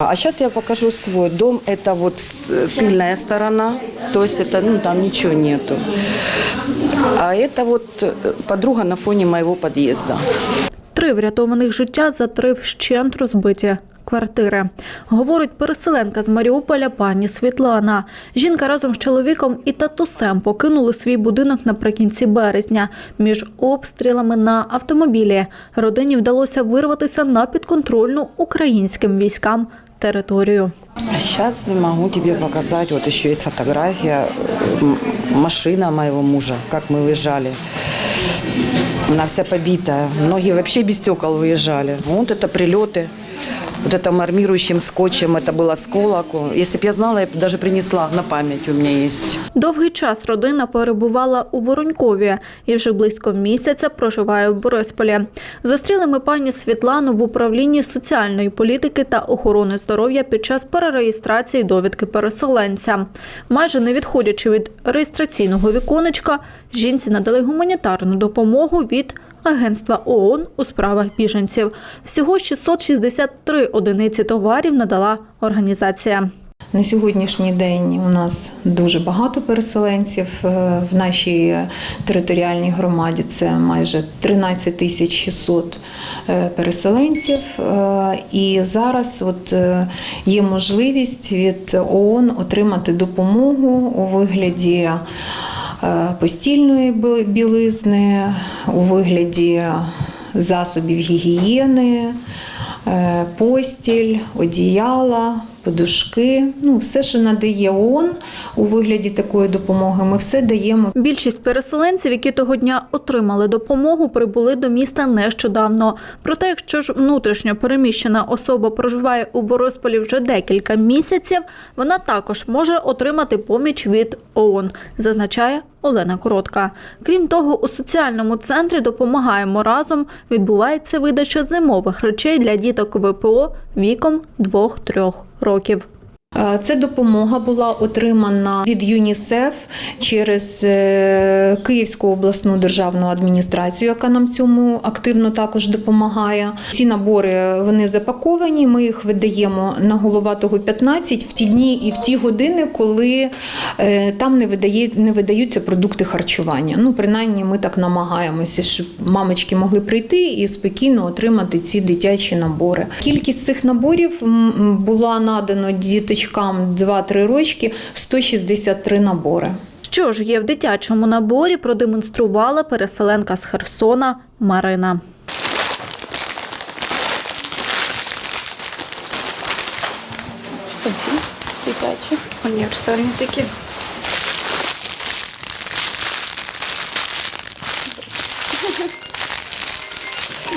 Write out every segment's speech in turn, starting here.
А сейчас я покажу свой дом. Это вот с- э, тыльная сторона, то есть это, ну, там ничего нету. А это вот э, подруга на фоне моего подъезда. Три врятованих життя за три вщент розбиті квартири. Говорить переселенка з Маріуполя пані Світлана. Жінка разом з чоловіком і татусем покинули свій будинок наприкінці березня. Між обстрілами на автомобілі родині вдалося вирватися на підконтрольну українським військам територію. Сейчас могу тебе показать, вот еще есть фотография, э, м- машина моего мужа, как мы выезжали. Она вся побитая. Многие вообще без стекол выезжали. Вот это прилеты. Вот это армирующим скотчем, это был осколок. Если бы я знала, я бы даже принесла на память у меня есть. Довгий час родина перебувала у Воронькові і вже близько місяця проживає в Борисполі. Зустріли ми пані Світлану в управлінні соціальної політики та охорони здоров'я під час перереєстрації довідки переселенця. Майже не відходячи від реєстраційного віконечка, жінці надали гуманітарну допомогу від Агентства ООН у справах біженців. Всього 663 одиниці товарів надала організація. На сьогоднішній день у нас дуже багато переселенців е, в нашій територіальній громаді. Це майже 13 тисяч 600 е, переселенців. Е, І зараз от є можливість від ООН отримати допомогу у вигляді постільної бі- білизни, у вигляді засобів гігієни, е, постіль, одіяла, подушки. Ну, все, що надає ООН у вигляді такої допомоги, ми все даємо Більшість переселенців, які того дня отримали допомогу, прибули до міста нещодавно. Проте, якщо ж внутрішньо переміщена особа проживає у Борисполі вже декілька місяців, вона також може отримати поміч від ООН, зазначає Олена Коротка. Крім того, у соціальному центрі допомагаємо разом. Відбувається видача зимових речей для діток ВПО віком 2-3 років. Е, Ця допомога була отримана від ЮНІСЕФ через е, Київську обласну державну адміністрацію, яка нам цьому активно також допомагає. Ці набори вони запаковані. Ми їх видаємо на Головатого 15 в ті дні і в ті години, коли е, там не видає не видаються продукти харчування. Ну, принаймні, ми так намагаємося, щоб мамочки могли прийти і спокійно отримати ці дитячі набори. Кількість цих наборів була надано діточкам 2-3 рочки 163 набори. Що ж є в дитячому наборі, продемонструвала переселенка з Херсона Марина. Оці дитячі, універсальні такі.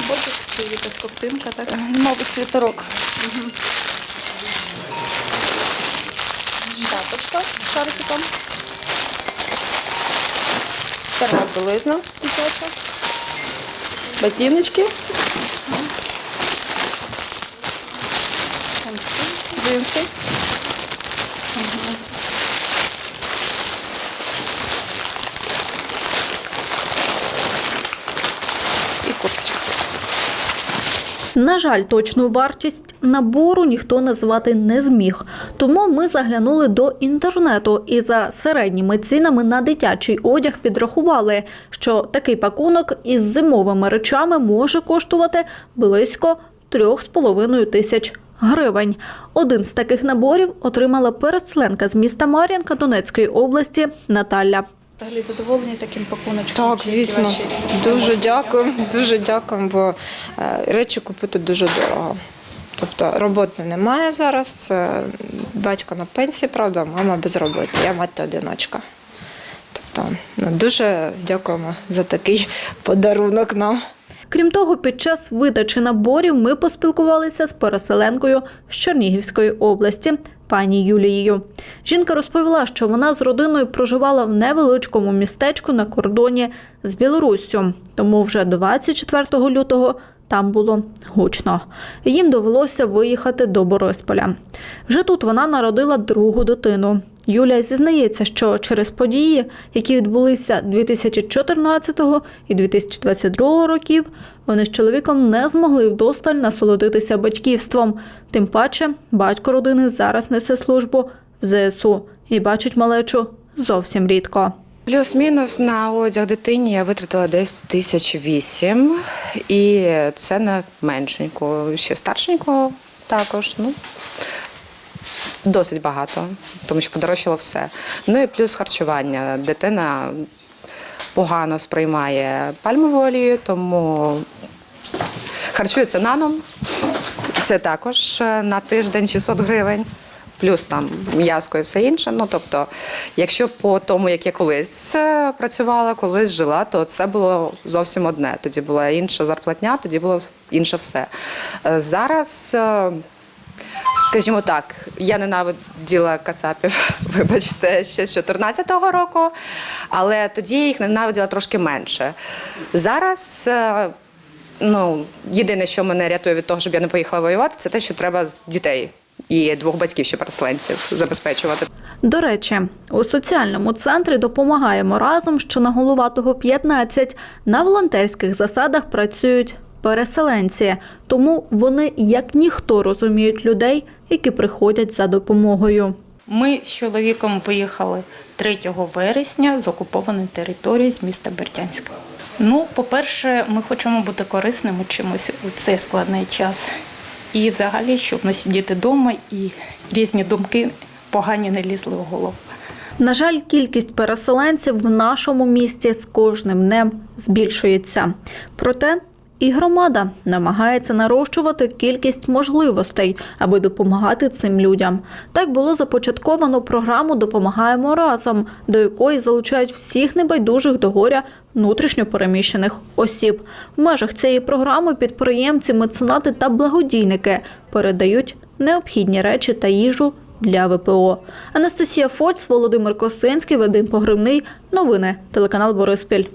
Ботик, це ковтинка, так? Мабуть, світорок. Шапочка з шарфиком. Термобилизна кусочка. Ботиночки. Джинси. І курточка. На жаль, точну вартість набору ніхто назвати не зміг. Тому ми заглянули до інтернету і за середніми цінами на дитячий одяг підрахували, що такий пакунок із зимовими речами може коштувати близько 3,5 тисяч гривень. Один з таких наборів отримала переселенка з міста Мар'їнка Донецької області Наталя. Взагалі задоволені таким пакуночком? Так, звісно. ваші Дуже дякую, дуже дякую, бо е, речі купити дуже дорого. Тобто роботи немає зараз. Батько на пенсії, правда, мама без роботи. Я мати одиночка. Тобто, ну, дуже дякуємо за такий подарунок нам. Крім того, під час видачі наборів ми поспілкувалися з переселенкою з Чернігівської області, пані Юлією. Жінка розповіла, що вона з родиною проживала в невеличкому містечку на кордоні з Білоруссю, тому вже 24 лютого там було гучно. Їм довелося виїхати до Борисполя. Вже тут вона народила другу дитину. Юлія зізнається, що через події, які відбулися 2014 і 2022 років, вони з чоловіком не змогли вдосталь насолодитися батьківством. Тим паче, батько родини зараз несе службу в ЗСУ і бачить малечу зовсім рідко. Плюс-мінус на одяг дитині я витратила десь тисяч вісім, і це на меншеньку. Ще старшеньку також. Ну, досить багато, тому що подорожчало все. Ну і плюс харчування. Дитина погано сприймає пальмову олію, тому харчується наном. Це також е, на тиждень 600 гривень. Плюс там м'язко і все інше. Ну тобто, якщо по тому, як я колись е, працювала, колись жила, то це було зовсім одне. Тоді була інша зарплатня, тоді було інше все. Е, Зараз, скажімо так, я ненавиділа кацапів, вибачте, ще з 2014 року, але тоді їх ненавиділа трошки менше. Зараз. е, Ну, єдине, що мене рятує від того, щоб я не поїхала воювати, це те, що треба дітей і двох батьків ще переселенців забезпечувати. До речі, у соціальному центрі допомагаємо разом, що на Головатого 15 на волонтерських засадах працюють переселенці, тому вони як ніхто розуміють людей, які приходять за допомогою. Ми з чоловіком виїхали 3 вересня з окупованої території з міста Бердянська. Ну, по-перше, ми хочемо бути корисними чимось у цей складний час. І взагалі, щоб не сидіти вдома і різні думки погані не лізли в голову. На жаль, кількість переселенців в нашому місті з кожним днем збільшується. Проте і громада намагається нарощувати кількість можливостей, аби допомагати цим людям. Так було започатковано програму Допомагаємо разом, до якої залучають всіх небайдужих до горя внутрішньо переміщених осіб. В межах цієї програми підприємці, меценати та благодійники передають необхідні речі та їжу для ВПО. Анастасія Фоць, Володимир Косинський, Вадим Погребний. Новини телеканал Бориспіль.